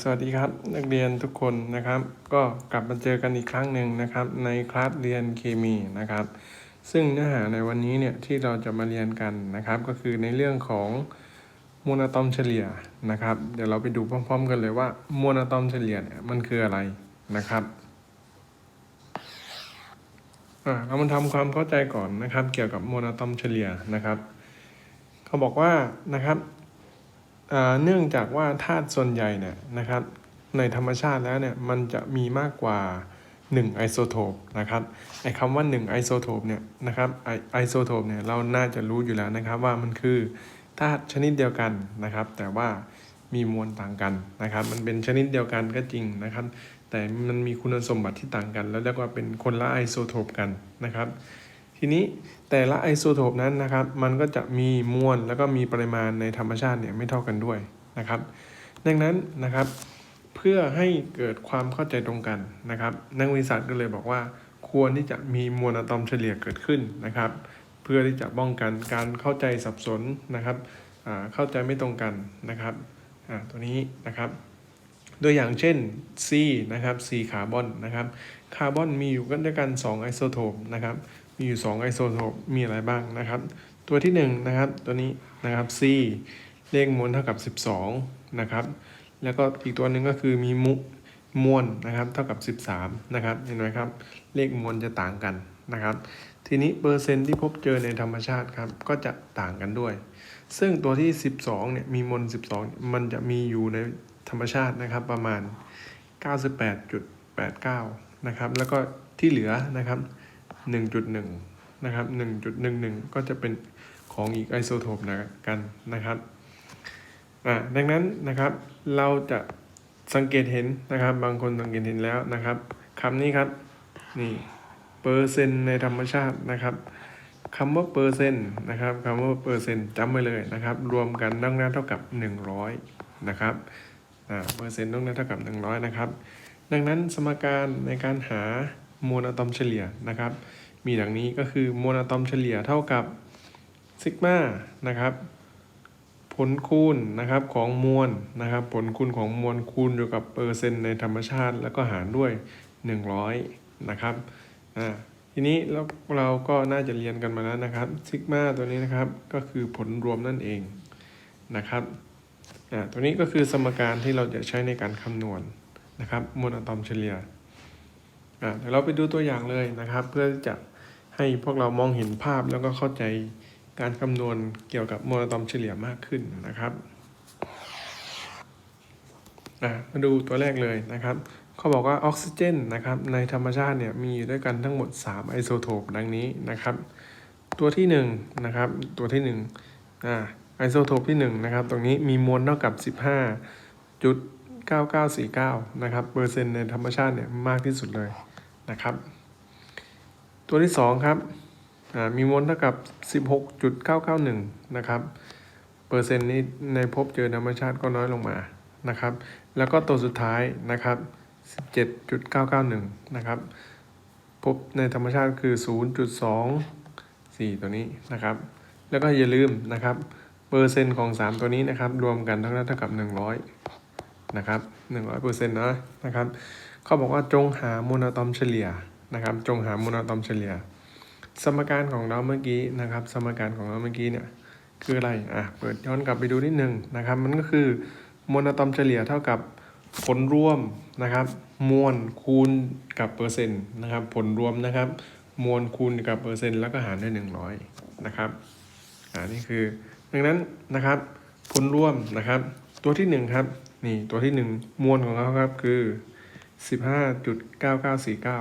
สวัสดีครับนักเรียนทุกคนนะครับ ก็กลับมาเจอกันอีกครั้งหนึ่งนะครับ ในคลาสเรียนเคมีนะครับ ซึ่งเนื้อหาในวันนี้เนี่ยที่เราจะมาเรียนกันนะครับ ก็คือในเรื่องของมวลอะตอมเฉลี่ยนะครับ เดี๋ยวเราไปดูพร้อม ๆ กันเลยว่ามวลอะตอมเฉลี่ยเนี่ยมันคืออะไรนะครับอ่าเรามาทำความเข้าใจก่อนนะครับ เกี่ยวกับมวลอะตอมเฉลี่ยนะครับ เขาบอกว่านะครับ เนื่องจากว่าธาตุส่วนใหญ่เนี่ยนะครับในธรรมชาติแล้วเนี่ยมันจะมีมากกว่า 1 ไอโซโทปนะครับไอคำว่า 1 ไอโซโทปเนี่ยนะครับไอไอโซโทปเนี่ยเราน่าจะรู้อยู่แล้วนะครับว่ามันคือธาตุชนิดเดียวกันนะครับ แต่ว่ามีมวลต่างกันนะครับ มันเป็นชนิดเดียวกันก็จริงนะครับ แต่มันมีคุณสมบัติที่ต่างกัน แล้วเรียกว่าเป็นคนละไอโซโทปกันนะครับ ทีนี้แต่ละไอโซโทปนั้นนะครับ มันก็จะมีมวลแล้วก็มีปริมาณในธรรมชาติเนี่ยไม่เท่ากันด้วยนะครับ ดังนั้นนะครับ เพื่อให้เกิดความเข้าใจตรงกันนะครับ นักวิทยาศาสตร์ก็เลยบอกว่า ควรที่จะมีมวลอะตอมเฉลี่ยเกิดขึ้นนะครับ เพื่อที่จะป้องกันการเข้าใจสับสนนะครับเข้าใจไม่ตรงกันนะครับตัวนี้นะครับตัวอย่างเช่น C นะครับ C คาร์บอนนะครับ คาร์บอนมีอยู่กันด้วยกัน 2 ไอโซโทปนะครับ มีอยู่ 2 ไอโซโทปมีอะไรบ้างนะครับ ตัวที่1นะครับตัวนี้นะครับ C เลขมวลเท่ากับ 12 นะครับ แล้วก็อีกตัวหนึ่งก็คือมีมุมวลนะครับเท่ากับ 13 นะครับเห็นไหมครับ เลขมวลจะต่างกันนะครับ ทีนี้เปอร์เซ็นต์ที่พบเจอในธรรมชาติครับก็จะต่างกันด้วย ซึ่งตัวที่ 12เนี่ยมีมวล12 มันจะมีอยู่ในธรรมชาตินะครับประมาณ 98.89 นะครับ แล้วก็ที่เหลือนะครับ 1.1 นะครับ 1.11 ก็จะเป็นของอีกไอโซโทปนะกันนะครับอ่าดังนั้นนะครับเราจะสังเกตเห็นนะครับ บางคนสังเกตเห็นแล้วนะครับคำนี้ครับนี่เปอร์เซ็นต์ในธรรมชาตินะครับคำว่าเปอร์เซ็นต์นะครับคำว่าเปอร์เซ็นต์จำไว้เลยนะครับ รวมกันต้องนั้นเท่ากับ 100 นะครับอ่าเปอร์เซ็นต์ต้องนั้นเท่ากับ 100 นะครับ ดังนั้นสมการในการหา มวลอะตอมเฉลี่ยนะครับ มีดังนี้ก็คือมวลอะตอมเฉลี่ยเท่ากับซิกมานะครับผลคูณนะครับของมวลนะครับ ผลคูณของมวลคูณอยู่กับเปอร์เซ็นต์ในธรรมชาติ แล้วก็หารด้วย 100 นะครับอ่าทีนี้เราเราก็น่าจะเรียนกันมาแล้วนะครับซิกมาตัวนี้นะครับก็คือผลรวมนั่นเองนะครับอ่าตัวนี้ก็คือสมการที่เราจะใช้ในการคำนวณนะครับมวลอะตอมเฉลี่ย เดี๋ยวเราไปดูตัวอย่างเลยนะครับ เพื่อจะให้พวกเรามองเห็นภาพแล้วก็เข้าใจการคำนวณเกี่ยวกับโมวลตอมเฉลี่ยมากขึ้นนะครับมาดูตัวแรกเลยนะครับ เขาบอกว่าออกซิเจนนะครับในธรรมชาติเนี่ยมีอยู่ด้วยกันทั้งหมด 3 ไอโซโทปดังนี้นะครับ ตัวที่1นะครับตัวที่1อ่าไอโซโทปที่1นะครับตรงนี้มีมวลเท่ากับ 15.9949นะครับเปอร์เซ็นต์ในธรรมชาติเนี่ยมากที่สุดเลย นะครับ ตัวที่ 2 ครับมีมวลเท่ากับ 16.991 นะครับ เปอร์เซ็นต์นี้ในพบเจอธรรมชาติก็น้อยลงมานะครับ แล้วก็ตัวสุดท้ายนะครับ 17.991 นะครับ พบในธรรมชาติคือ 0.24 ตัวนี้นะครับ แล้วก็อย่าลืมนะครับ เปอร์เซ็นต์ของ 3 ตัวนี้นะครับ รวมกันทั้งนั้นเท่ากับ 100 นะครับ 100เปอร์เซ็นต์นะนะครับ เขาบอกว่าจงหาโมโนอตอมเฉลี่ยนะครับ จงหาโมโนอตอมเฉลี่ย สมการของเราเมื่อกี้นะครับ สมการของเราเมื่อกี้เนี่ยคืออะไรอะเปิดย้อนกลับไปดูนิดนึงนะครับ มันก็คือโมวลอตอมเฉลี่ยเท่ากับผลรวมนะครับ มวลคูณกับเปอร์เซ็นต์นะครับ ผลรวมนะครับ มวลคูณกับเปอร์เซ็นต์แล้วก็หารด้วยหนึ่งร้อยนะครับอ่านี่คือดังนั้นนะครับ ผลรวมนะครับ ตัวที่หนึ่งครับนี่ตัวที่หนึ่งมวลของเขาครับคือ สิบห้าจุดเก้าเก้าสี่เก้า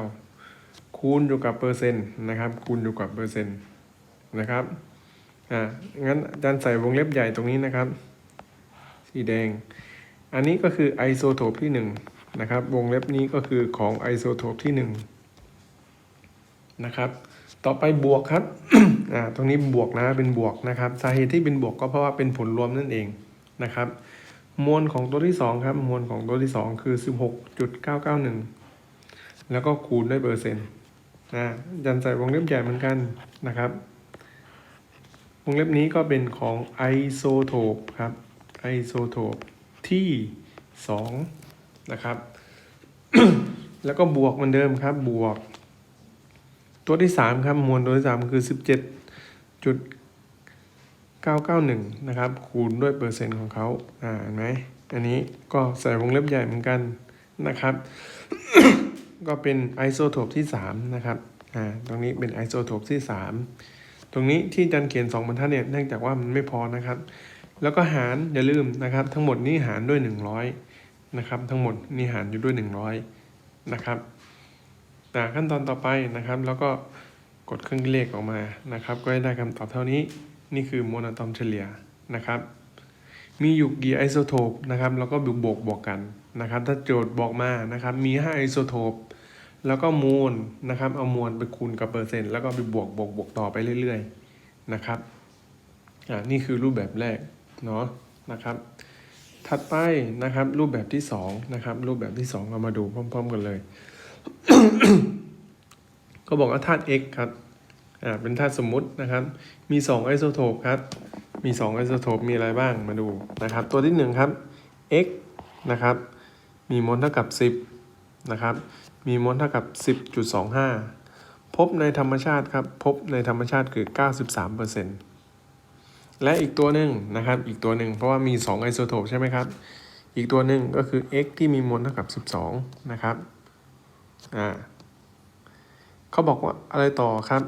คูณอยู่กับเปอร์เซ็นต์นะครับ คูณอยู่กับเปอร์เซ็นต์นะครับอ่างั้นอาจารย์ใส่วงเล็บใหญ่ตรงนี้นะครับ สีแดง อันนี้ก็คือไอโซโทปที่หนึ่งนะครับ วงเล็บนี้ก็คือของไอโซโทปที่หนึ่งนะครับ ต่อไปบวกครับอ่าตรงนี้บวกนะเป็นบวกนะครับ สาเหตุที่เป็นบวกก็เพราะว่าเป็นผลรวมนั่นเองนะครับ มวลของตัวที่สองครับ มวลของตัวที่สองคือสิบหกจุดเก้าเก้าหนึ่งแล้วก็คูณด้วยเปอร์เซ็นต์นะยันใส่วงเล็บใหญ่เหมือนกันนะครับ วงเล็บนี้ก็เป็นของไอโซโทปครับไอโซโทปที่สองนะครับ แล้วก็บวกเหมือนเดิมครับบวก ตัวที่สามครับ มวลตัวที่สามคือสิ บเจ็ดจุดเก้าเก้าหนึ่งนะครับ คูณด้วยเปอร์เซ็นต์ของเขาอ่าเห็นไหมอันนี้ก็ใส่วงเล็บใหญ่เหมือนกันนะครับ ก็เป็นไอโซโทปที่สามนะครับอ่าตรงนี้เป็นไอโซโทปที่สามตรงนี้ที่อาจันเขียนสองบรรทัดเนี่ยเนื่องจากว่ามันไม่พอนะครับ แล้วก็หารอย่าลืมนะครับ ทั้งหมดนี้หารด้วย 100 นะครับ ทั้งหมดนี่หารอยู่ด้วย 100 นะครับอ่าขั้นตอนต่อไปนะครับ แล้วก็กดเครื่องเลขออกมานะครับ ก็จะได้คำตอบเท่านี้ นี่คือโมโนอะตอมเฉลี่ยนะครับ มีอยู่กี่ไอโซโทปนะครับแล้วก็บวกบวกบวกกันนะครับ ถ้าโจทย์บอกมานะครับ มี 5 ไอโซโทปแล้วก็มวลนะครับ เอามวลไปคูณกับเปอร์เซ็นต์ แล้วก็ไปบวกบวกบวกต่อไปเรื่อยๆนะครับอ่านี่คือรูปแบบแรกเนาะนะครับ ถัดไปนะครับรูปแบบที่สองนะครับรูปแบบที่สองเรามาดูพร้อม ๆ กันเลย ก็บอกว่าธาตุ x ครับ อ่าเป็นธาตุสมมุตินะครับ มี 2 ไอโซโทปครับ มี 2 ไอโซโทปมีอะไรบ้างมาดูนะครับ ตัวที่ 1 ครับ x นะครับ มีมวลเท่ากับ 10 นะครับ มีมวลเท่ากับ 10.25 พบในธรรมชาติครับ พบในธรรมชาติคือ 93%และอีกตัวหนึ่งนะครับ อีกตัวหนึ่งเพราะว่ามี 2 ไอโซโทปใช่ไหมครับ อีกตัวหนึ่งก็คือ x ที่มีมวลเท่ากับ 12 นะครับ อ่าเขาบอกว่าอะไรต่อครับ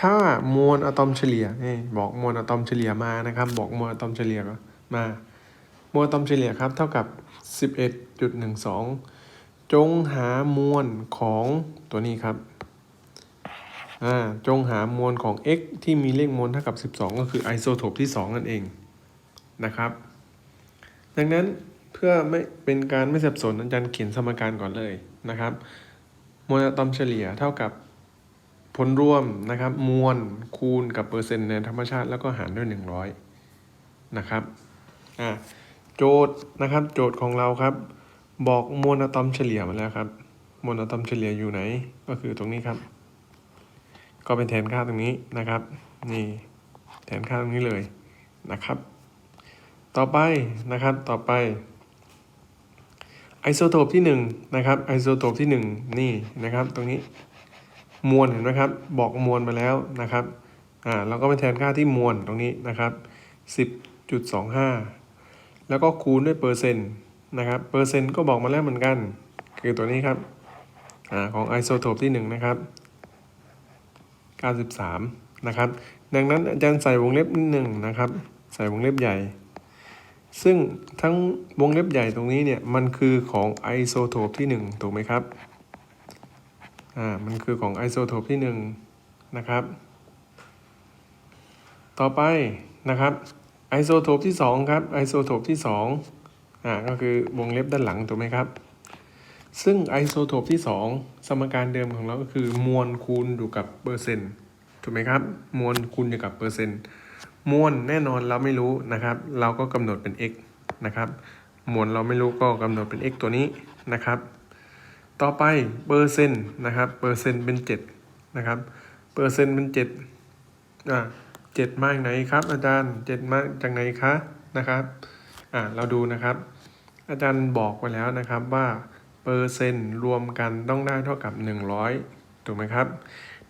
ถ้ามวลอะตอมเฉลี่ยนี่บอกมวลอะตอมเฉลี่ยมานะครับ บอกมวลอะตอมเฉลี่ยมามวลอะตอมเฉลี่ยครับ เท่ากับ 11.12 จงหามวลของตัวนี้ครับอ่าจงหามวลของ x ที่มีเลขมวลเท่ากับ 12 ก็คือไอโซโทปที่ 2 นั่นเองนะครับ ดังนั้นเพื่อไม่เป็นการไม่สับสนอาจารย์เขียนสมการก่อนเลยนะครับ มวลอะตอมเฉลี่ยเท่ากับ ลรวมนะครับมวลคูณกับเปอร์เซ็นต์ในธรรมชาติแล้วก็หารด้วย 100 นะครับอ่าโจทย์นะครับโจทย์ของเราครับ บอกมวลอะตอมเฉลี่ยมาแล้วครับมวลอะตอมเฉลี่ยอยู่ไหน ก็คือตรงนี้ครับ ก็เป็นแทนค่าตรงนี้นะครับ นี่แทนค่าตรงนี้เลยนะครับ ต่อไปนะครับต่อไปไอโซโทปที่1นะครับไอโซโทปที่ 1 นี่นะครับตรงนี้ มวลเห็นไหมครับ บอกมวลมาแล้วนะครับอ่าเราก็ไปแทนค่าที่มวลตรงนี้นะครับ10.25 แล้วก็คูณด้วยเปอร์เซ็นต์นะครับเปอร์เซ็นต์ก็บอกมาแล้วเหมือนกัน คือตัวนี้ครับอ่าของไอโซโทปที่ 1 นะครับ 93 นะครับ ดังนั้นอาจารย์ใส่วงเล็บนิดหนึ่งนะครับ ใส่วงเล็บใหญ่ ซึ่งทั้งวงเล็บใหญ่ตรงนี้เนี่ย มันคือของไอโซโทปที่ 1 ถูกไหมครับ อ่ามันคือของไอโซโทปที่1นะครับ ต่อไปนะครับไอโซโทปที่2ครับไอโซโทปที่2อ่าก็คือวงเล็บด้านหลังถูกไหมครับ ซึ่งไอโซโทปที่ 2 สมการเดิมของเราก็คือมวลคูณอยู่กับเปอร์เซ็นต์ถูกไหมครับ มวลคูณอยู่กับเปอร์เซ็นต์มวลแน่นอนเราไม่รู้นะครับ เราก็กำหนดเป็น x นะครับมวลเราไม่รู้ก็กำหนดเป็น x ตัวนี้นะครับ ต่อไปเปอร์เซ็นต์นะครับเปอร์เซ็นต์เป็น7นะครับเปอร์เซ็นต์เป็น7อ่าเจ็ดมาจากไหนครับ อาจารย์เจ็ดมาจากไหนคะนะครับอ่าเราดูนะครับ อาจารย์บอกไว้แล้วนะครับว่าเปอร์เซ็นต์รวมกันต้องได้เท่ากับ 100ถูกไหมครับ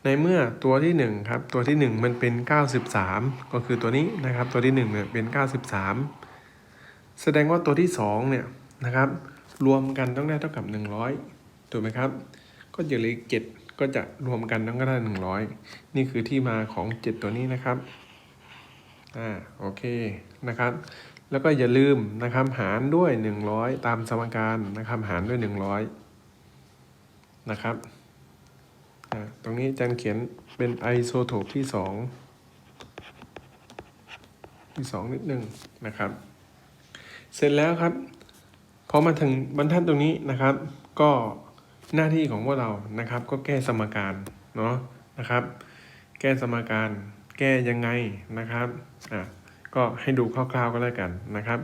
ในเมื่อตัวที่1ครับตัวที่ 1 มันเป็น 93 ก็คือตัวนี้นะครับ ตัวที่1เนี่ยเป็น 93 แสดงว่าตัวที่2เนี่ยนะครับรวมกันต้องได้เท่ากับ 100 ถูกไหมครับ ก็จะเหลือเจ็ดก็จะรวมกันต้องได้100นี่คือที่มาของ7ตัวนี้นะครับอ่าโอเคนะครับ แล้วก็อย่าลืมนะครับหารด้วย100ตามสมการนะครับหารด้วย100นะครับตรงนี้อาจารย์เขียนเป็นไอโซโทปที่2ที่2นิดหนึ่งนะครับ เสร็จแล้วครับพอมาถึงบรรทัดตรงนี้นะครับ ก็ หน้าที่ของพวกเรานะครับ ก็แก้สมการเนาะนะครับ แก้สมการ แก้ยังไงนะครับอะก็ให้ดูคร่าวๆก็แล้วกันนะครับ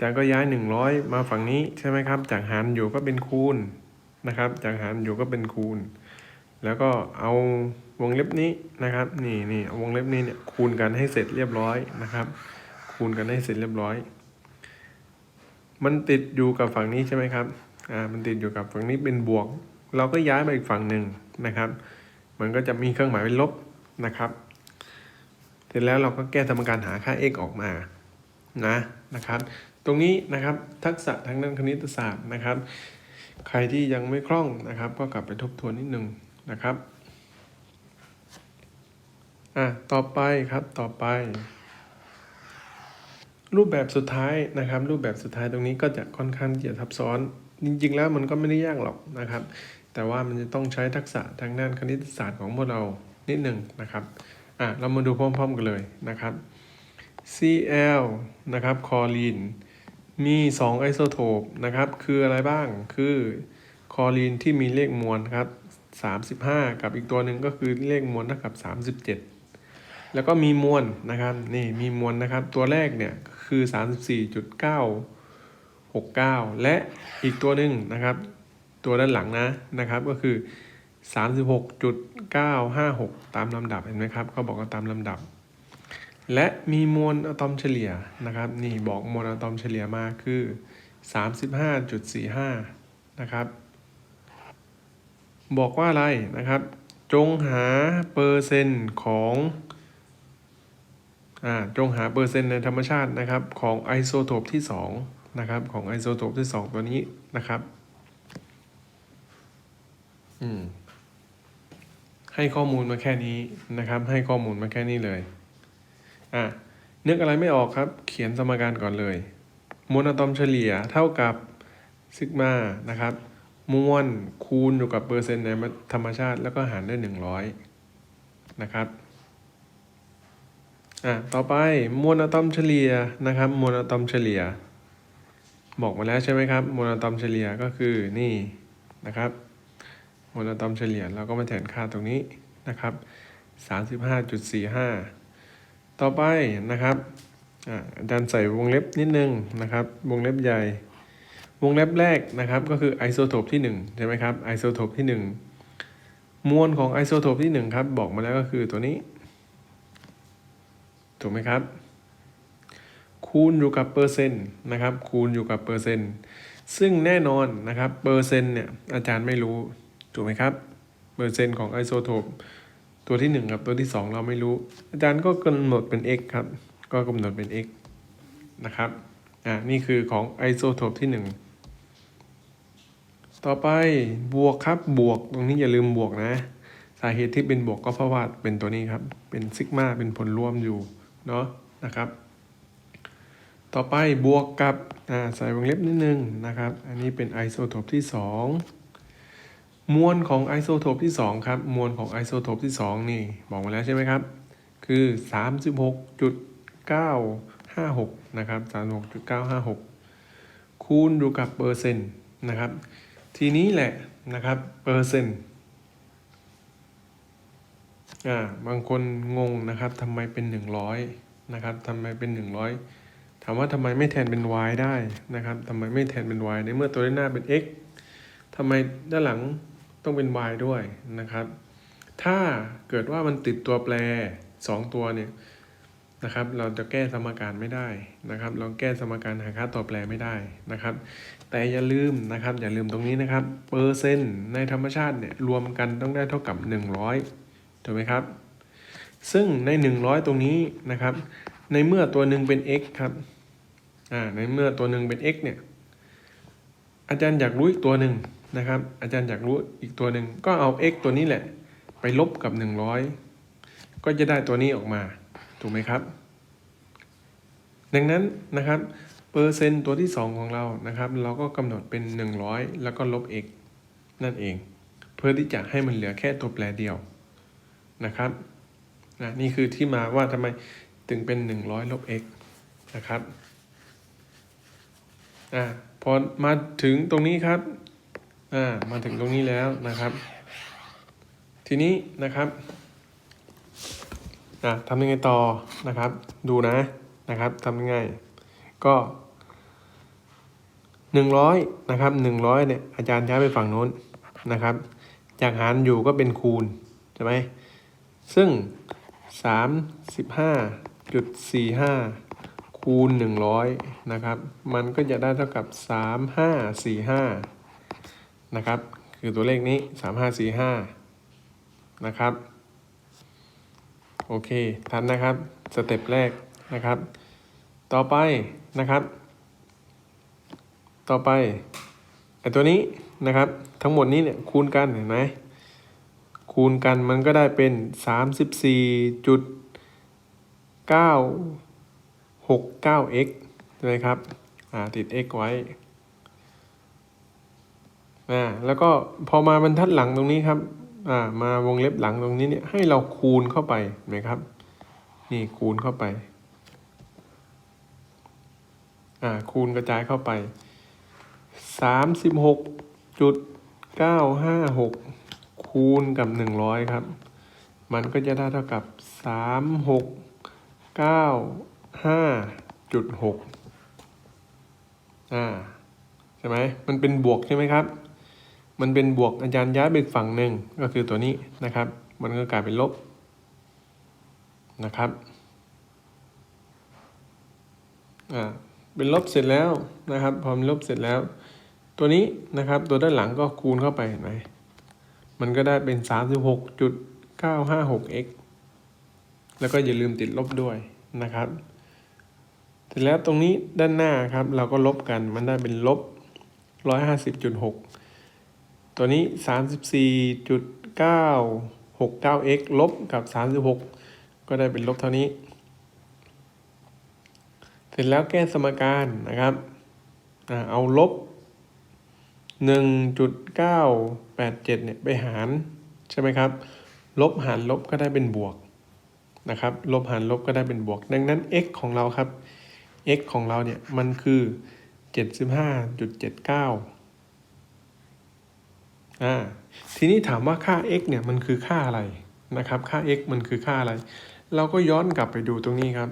จากก็ย้าย 100 มาฝั่งนี้ใช่ไหมครับ จากหารอยู่ก็เป็นคูณนะครับ จากหารอยู่ก็เป็นคูณ แล้วก็เอาวงเล็บนี้นะครับ นี่นี่เอาวงเล็บนี้เนี่ยคูณกันให้เสร็จเรียบร้อยนะครับ คูณกันให้เสร็จเรียบร้อย มันติดอยู่กับฝั่งนี้ใช่ไหมครับ อ่ามันติดอยู่กับฝั่งนี้เป็นบวก เราก็ย้ายมาอีกฝั่งหนึ่งนะครับ มันก็จะมีเครื่องหมายเป็นลบนะครับ เสร็จแล้วเราก็แก้สมการหาค่า x ออกมานะนะครับ ตรงนี้นะครับทักษะทางด้านคณิตศาสตร์นะครับ ใครที่ยังไม่คล่องนะครับ ก็กลับไปทบทวนนิดนึงนะครับอะต่อไปครับต่อไป รูปแบบสุดท้ายนะครับ รูปแบบสุดท้ายตรงนี้ก็จะค่อนข้างที่จะซับซ้อน จริงๆแล้วมันก็ไม่ได้ยากหรอกนะครับ แต่ว่ามันจะต้องใช้ทักษะทางด้านคณิตศาสตร์ของพวกเรานิดหนึ่งนะครับอะเรามาดูพร้อมๆกันเลยนะครับ Cl นะครับคอลีนมี 2 ไอโซโทปนะครับ คืออะไรบ้างคือคอลีนที่มีเลขมวลครับ35 กับอีกตัวหนึ่งก็คือเลขมวลเท่ากับ 37 แล้วก็มีมวลนะครับนี่มีมวลนะครับ ตัวแรกเนี่ยคือ 69 และอีกตัวหนึ่งนะครับ ตัวด้านหลังนะนะครับก็คือ 36.956 ตามลำดับเห็นไหมครับเขาบอกว่าตามลำดับ และมีมวลอะตอมเฉลี่ยนะครับ นี่บอกมวลอะตอมเฉลี่ยมาคือ 35.45 นะครับ บอกว่าอะไรนะครับ จงหาเปอร์เซ็นต์ของอ่าจงหาเปอร์เซ็นต์ในธรรมชาตินะครับ ของไอโซโทปที่ 2 นะครับ ของไอโซโทปที่ 2 ตัวนี้นะครับ อืม ให้ข้อมูลมาแค่นี้นะครับ ให้ข้อมูลมาแค่นี้เลย อะนึกอะไรไม่ออกครับ เขียนสมการก่อนเลย มวลอะตอมเฉลี่ยเท่ากับซิกมานะครับ มวลคูณอยู่กับเปอร์เซ็นต์ในธรรมชาติ แล้วก็หารด้วยหนึ่งร้อยนะครับอะต่อไปมวลอะตอมเฉลี่ยนะครับ มวลอะตอมเฉลี่ย บอกมาแล้วใช่ไหมครับโมวลอะตอมเฉลี่ยก็คือนี่นะครับโมวลอะตอมเฉลี่ยเราก็มาแทนค่าตรงนี้นะครับ35.45 ต่อไปนะครับอาอาจารย์ใส่วงเล็บนิดนึงนะครับวงเล็บใหญ่ วงเล็บแรกนะครับก็คือไอโซโทปที่1ใช่ไหมครับไอโซโทปที่ 1 มวลของไอโซโทปที่1ครับบอกมาแล้วก็คือตัวนี้ถูกไหมครับ คูณอยู่กับเปอร์เซ็นต์นะครับคูณอยู่กับเปอร์เซ็นต์ซึ่งแน่นอนนะครับเปอร์เซ็นต์เนี่ยอาจารย์ไม่รู้ถูกไหมครับเปอร์เซ็นต์ของไอโซโทปตัวที่ 1 กับตัวที่ 2 เราไม่รู้ อาจารย์ก็กำหนดเป็น x ครับ ก็กำหนดเป็น x นะครับอ่านี่คือของไอโซโทปที่ 1 ต่อไปบวกครับบวกตรงนี้อย่าลืมบวกนะ สาเหตุที่เป็นบวกก็เพราะว่าเป็นตัวนี้ครับ เป็นซิกมาเป็นผลรวมอยู่เนาะนะครับ ต่อไปบวกกับใส่วงเล็บนิดนึงนะครับ อันนี้เป็นไอโซโทปที่ 2 มวลของไอโซโทปที่ 2 ครับ มวลของไอโซโทปที่ 2 นี่ บอกมาแล้วใช่ไหมครับ คือ 36.956 นะครับ 36.956 คูณอยู่กับเปอร์เซ็นต์นะครับ ทีนี้แหละนะครับ เปอร์เซ็นต์อ่าบางคนงงนะครับทำไมเป็น 100 นะครับทำไมเป็น 100 ถามว่าทำไมไม่แทนเป็น y ได้นะครับทำไมไม่แทนเป็น y ในเมื่อตัวด้านหน้าเป็น x ทำไมด้านหลังต้องเป็น y ด้วยนะครับ ถ้าเกิดว่ามันติดตัวแปร 2 ตัวเนี่ยนะครับ เราจะแก้สมการไม่ได้นะครับ เราแก้สมการหาค่าตัวแปรไม่ได้นะครับ แต่อย่าลืมนะครับ อย่าลืมตรงนี้นะครับ เปอร์เซ็นต์ในธรรมชาติเนี่ยรวมกันต้องได้เท่ากับ 100ถูกไหมครับ ซึ่งใน 100 ตรงนี้นะครับ ในเมื่อตัวหนึ่งเป็น x ครับอ่าในเมื่อตัวหนึ่งเป็น x เนี่ย อาจารย์อยากรู้อีกตัวหนึ่งนะครับ อาจารย์อยากรู้อีกตัวหนึ่งก็เอา x ตัวนี้แหละ ไปลบกับ 100 ก็จะได้ตัวนี้ออกมา ถูกไหมครับ ดังนั้นนะครับเปอร์เซ็นต์ตัวที่ 2 ของเรานะครับ เราก็กำหนดเป็น 100 แล้วก็ลบ x นั่นเอง เพื่อที่จะให้มันเหลือแค่ตัวแปรเดียวนะครับนะนี่คือที่มาว่าทำไม ถึงเป็น 100 ลบ x นะครับอ่าพอมาถึงตรงนี้ครับอ่ามาถึงตรงนี้แล้วนะครับ ทีนี้นะครับอ่าทำยังไงต่อนะครับ ดูนะนะครับทำยังไงก็หนึ่งร้อยนะครับหนึ่งร้อยเนี่ยอาจารย์ย้ายไปฝั่งโน้นนะครับ จากหารอยู่ก็เป็นคูณใช่ไหมซึ่งสามสิบห้า จุดสี่ห้าคูณหนึ่งร้อยนะครับ มันก็จะได้เท่ากับสามห้าสี่ห้านะครับ คือตัวเลขนี้สามห้าสี่ห้านะครับ โอเค ทันนะครับ สเต็ปแรกนะครับ ต่อไปนะครับ ต่อไปไอตัวนี้นะครับ ทั้งหมดนี้เนี่ยคูณกันเห็นไหมคูณกันมันก็ได้เป็นสามสิบสี่จุด เก้าหกเก้า x ใช่ไหมครับอ่าติด x ไว้แล้วก็พอมาบรรทัดหลังตรงนี้ครับอ่ามาวงเล็บหลังตรงนี้เนี่ยให้เราคูณเข้าไปเห็นไหมครับ นี่คูณเข้าไปอ่าคูณกระจายเข้าไปสามสิบหกจุดเก้าห้าหกคูณกับหนึ่งร้อยครับ มันก็จะได้เท่ากับสามหก เก้าห้าจุดหกอ่าใช่ไหมมันเป็นบวกใช่ไหมครับ มันเป็นบวกอาจารย์ย้ายไปฝั่งหนึ่งก็คือตัวนี้นะครับ มันก็กลายเป็นลบนะครับอ่าเป็นลบเสร็จแล้วนะครับพอมันลบเสร็จแล้ว ตัวนี้นะครับตัวด้านหลังก็คูณเข้าไปเห็นไหมมันก็ได้เป็น 36.956x แล้วก็อย่าลืมติดลบด้วยนะครับเสร็จแล้วตรงนี้ด้านหน้าครับ เราก็ลบกันมันได้เป็นลบ 150.6 ตัวนี้ 34.969x ลบกับ 36 ก็ได้เป็นลบเท่านี้ เสร็จแล้วแก้สมการนะครับอ่าเอาลบ 1.987 เนี่ยไปหารใช่ไหมครับ ลบหารลบก็ได้เป็นบวก นะครับลบหารลบก็ได้เป็นบวก ดังนั้น x ของเราครับ x ของเราเนี่ยมันคือ 75.79อ่าทีนี้ถามว่าค่า x เนี่ยมันคือค่าอะไรนะครับ ค่า x มันคือค่าอะไร เราก็ย้อนกลับไปดูตรงนี้ครับ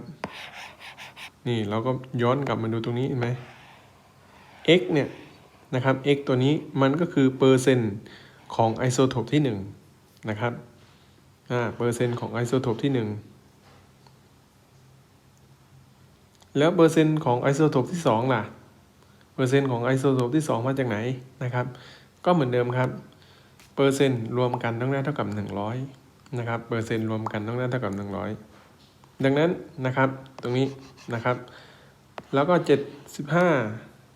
นี่เราก็ย้อนกลับมาดูตรงนี้เห็นไหม x เนี่ยนะครับ x ตัวนี้มันก็คือเปอร์เซ็นต์ของไอโซโทปที่1นะครับ เปอร์เซ็นต์ของไอโซโทปที่ 1 แล้วเปอร์เซ็นต์ของไอโซโทปที่ 2 ล่ะ เปอร์เซ็นต์ของไอโซโทปที่ 2 มาจากไหนนะครับ ก็เหมือนเดิมครับ เปอร์เซ็นต์รวมกันต้องได้เท่ากับ 100 นะครับ เปอร์เซ็นต์รวมกันต้องได้เท่ากับ 100 ดังนั้นนะครับ ตรงนี้นะครับ แล้วก็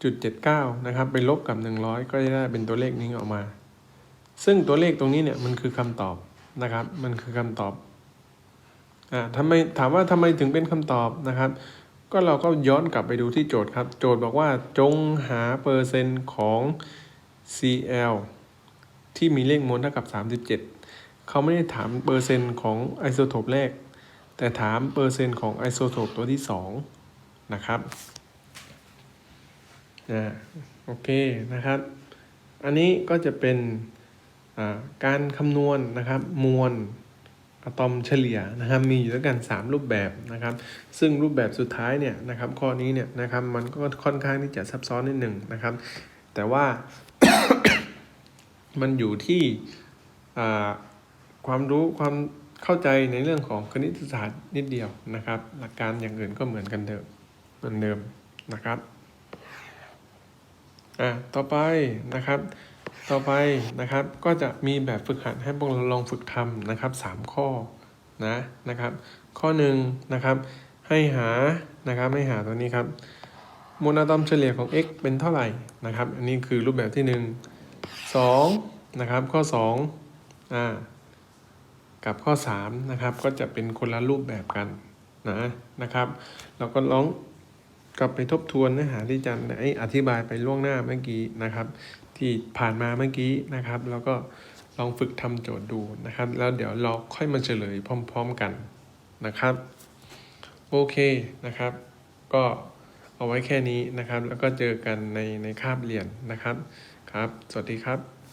75.79 นะครับ ไปลบกับ 100 ก็จะได้เป็นตัวเลขนี้ออกมา ซึ่งตัวเลขตรงนี้เนี่ยมันคือคำตอบ นะครับ มันคือคำตอบอ่าทำไมถามว่าทำไมถึงเป็นคำตอบนะครับ ก็เราก็ย้อนกลับไปดูที่โจทย์ครับ โจทย์บอกว่าจงหาเปอร์เซ็นต์ของ Cl ที่มีเลขมวลเท่ากับ 37 เขาไม่ได้ถามเปอร์เซ็นต์ของไอโซโทปแรก แต่ถามเปอร์เซ็นต์ของไอโซโทปตัวที่ 2 นะครับอ่าโอเคนะครับ อันนี้ก็จะเป็น การคำนวณนะครับมวลอะตอมเฉลี่ยนะครับมีอยู่ด้วยกัน 3 รูปแบบนะครับ ซึ่งรูปแบบสุดท้ายเนี่ยนะครับข้อนี้เนี่ยนะครับมันก็ค่อนข้างที่จะซับซ้อนนิดหนึ่งนะครับ แต่ว่ามันอยู่ที่ความรู้ความเข้าใจในเรื่องของคณิตศาสตร์นิดเดียวนะครับ หลักการอย่างอื่นก็เหมือนกันเดิมเหมือนเดิมนะครับอะต่อไปนะครับ ต่อไปนะครับก็จะมีแบบฝึกหัดให้พวกเราลองฝึกทำนะครับสามข้อนะนะครับ ข้อหนึ่งนะครับให้หานะครับให้หาตัวนี้ครับมวลอะตอมเฉลี่ยของ x เป็นเท่าไหร่นะครับ อันนี้คือรูปแบบที่หนึ่งสองนะครับข้อสองอ่ากับข้อสามนะครับก็จะเป็นคนละรูปแบบกันนะนะครับ เราก็ลองกลับไปทบทวนเนื้อหาที่อาจารย์ได้อธิบายไปล่วงหน้าเมื่อกี้นะครับ ที่ผ่านมาเมื่อกี้นะครับ แล้วก็ลองฝึกทำโจทย์ดูนะครับ แล้วเดี๋ยวเราค่อยมาเฉลยพร้อม ๆกันนะครับ โอเคนะครับ ก็เอาไว้แค่นี้นะครับ แล้วก็เจอกันในในคาบเรียนนะครับครับ สวัสดีครับ